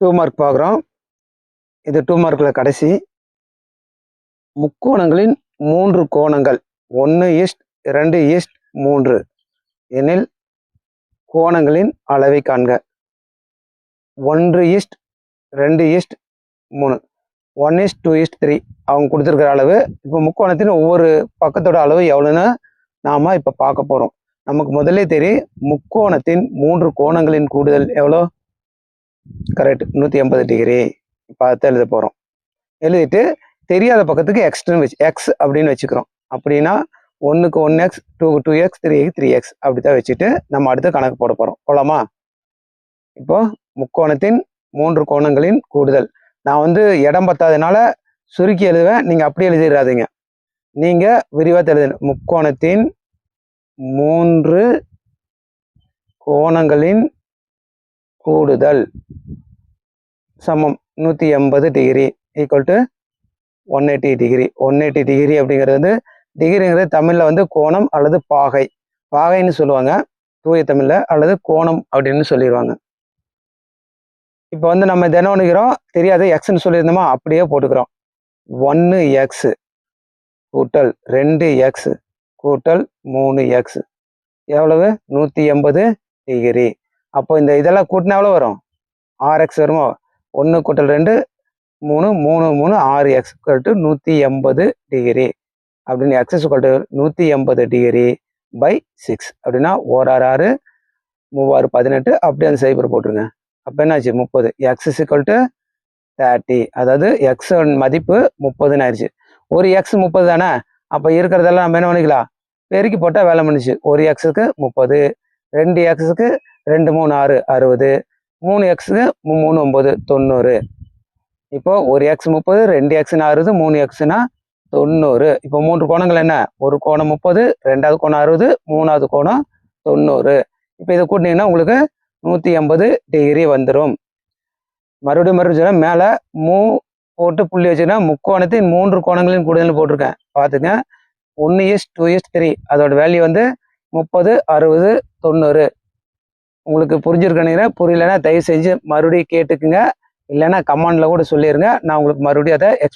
Two mark பார்க்குறோம். இது two மார்க்கில் கடைசி. முக்கோணங்களின் மூன்று கோணங்கள். ஒன்று ஈஸ்ட் ரெண்டு ஈஸ்ட் மூன்று. எனில் கோணங்களின் அளவை காண்க. ஒன்று ஈஸ்ட் ரெண்டு ஈஸ்ட் மூணு. One is to two is to three அவங்க கொடுத்துருக்கிற அளவு இப்போ முக்கோணத்தின் ஒவ்வொரு பக்கத்தோட அளவு எவ்வளோன்னு நாம் இப்போ பார்க்க போகிறோம் நமக்கு முதல்ல தெரியும் முக்கோணத்தின் மூன்று கோணங்களின் கூடுதல் எவ்வளோ கரெக்ட் நூற்றி எண்பது டிகிரி பார்த்து எழுத போகிறோம் எழுதிட்டு தெரியாத பக்கத்துக்கு எக்ஸ்ட்ரன் வச்சு எக்ஸ் அப்படின்னு வச்சுக்கிறோம். அப்படின்னா ஒன்றுக்கு one x two two x three three x அப்படி தான் வச்சுட்டு நம்ம அடுத்த கணக்கு போட போகிறோம் போலாமா? இப்போது முக்கோணத்தின் மூன்று கோணங்களின் கூடுதல். நான் வந்து இடம் பத்தாதனால சுருக்கி எழுதுவேன். நீங்கள் அப்படி எழுதிடாதீங்க நீங்கள் விரிவாக எழுதணும் முக்கோணத்தின் மூன்று கோணங்களின் கூடுதல் சமம். நூற்றி எண்பது degree equal to one eighty degree one eighty degree அப்படிங்கிறது வந்து டிகிரிங்கிறது தமிழில் வந்து கோணம் அல்லது பாகை. பாகைன்னு சொல்லுவாங்க. தூய தமிழில் அல்லது கோணம் அப்படின்னு சொல்லிடுவாங்க. இப்போ வந்து நம்ம தினம் ஒன்றுக்கிறோம் தெரியாது. எக்ஸ்ன்னு சொல்லியிருந்தோமா? அப்படியே போட்டுக்கிறோம். ஒன்று எக்ஸு கூட்டல் ரெண்டு எக்ஸு கூட்டல் மூணு எக்ஸ் எவ்வளவு? நூற்றி எண்பது டிகிரி அப்போ இந்த இதெல்லாம் கூட்டினா எவ்வளோ வரும்? ஆறு எக்ஸ் வருமோ? ஒன்று கூட்டல் ரெண்டு மூணு மூணு மூணு ஆறு எக்ஸ் டு நூற்றி எண்பது டிகிரி அப்படின்னு எக்ஸ் டு நூற்றி எண்பது டிகிரி பை சிக்ஸ் அப்படின்னா ஓராறு ஆறு மூவாறு பதினெட்டு அப்படியே அந்த சைபர் போட்டுருங்க. அப்போ என்னாச்சு? முப்பது. எக்ஸ் டு தேர்ட்டி அதாவது எக்ஸ் மதிப்பு முப்பதுன்னு ஆயிடுச்சு ஒரு எக்ஸ் முப்பது தானே? அப்போ இருக்கிறதெல்லாம் நம்ம என்ன பண்ணிக்கலாம்? பெருக்கி போட்டால் வேலை பண்ணிச்சு ஒரு எக்ஸுக்கு முப்பது ரெண்டு எக்ஸுக்கு ரெண்டு மூணு ஆறு அறுபது மூணு எக்ஸுக்கு மூணு ஒம்பது தொண்ணூறு. இப்போ ஒரு எக்ஸ் முப்பது ரெண்டு எக்ஸ்னா அறுபது மூணு எக்ஸ்னா தொண்ணூறு. இப்போ மூன்று கோணங்கள் என்ன? ஒரு கோணம் முப்பது ரெண்டாவது கோணம் அறுபது மூணாவது கோணம் தொண்ணூறு. இப்போ இதை கூட்டினீங்கன்னா உங்களுக்கு நூற்றி எண்பது டிகிரி வந்துடும் மறுபடியும் மறுபடியும் மேலே மூ போட்டு புள்ளி வச்சுன்னா முக்கோணத்தின் மூன்று கோணங்களின் கூடுதல் போட்டிருக்கேன். பார்த்துங்க. ஒன்று இஸ் டூ இஸ் த்ரீ அதோட வேல்யூ வந்து முப்பது அறுபது தொண்ணூறு. உங்களுக்கு புரிஞ்சிருக்கணுங்கிற புரியலன்னா தயவு செஞ்சு மறுபடியும் கேட்டுக்குங்க. இல்லைன்னா கமாண்டில் கூட சொல்லிடுங்க நான் உங்களுக்கு மறுபடியும் அதை எக்ஸ்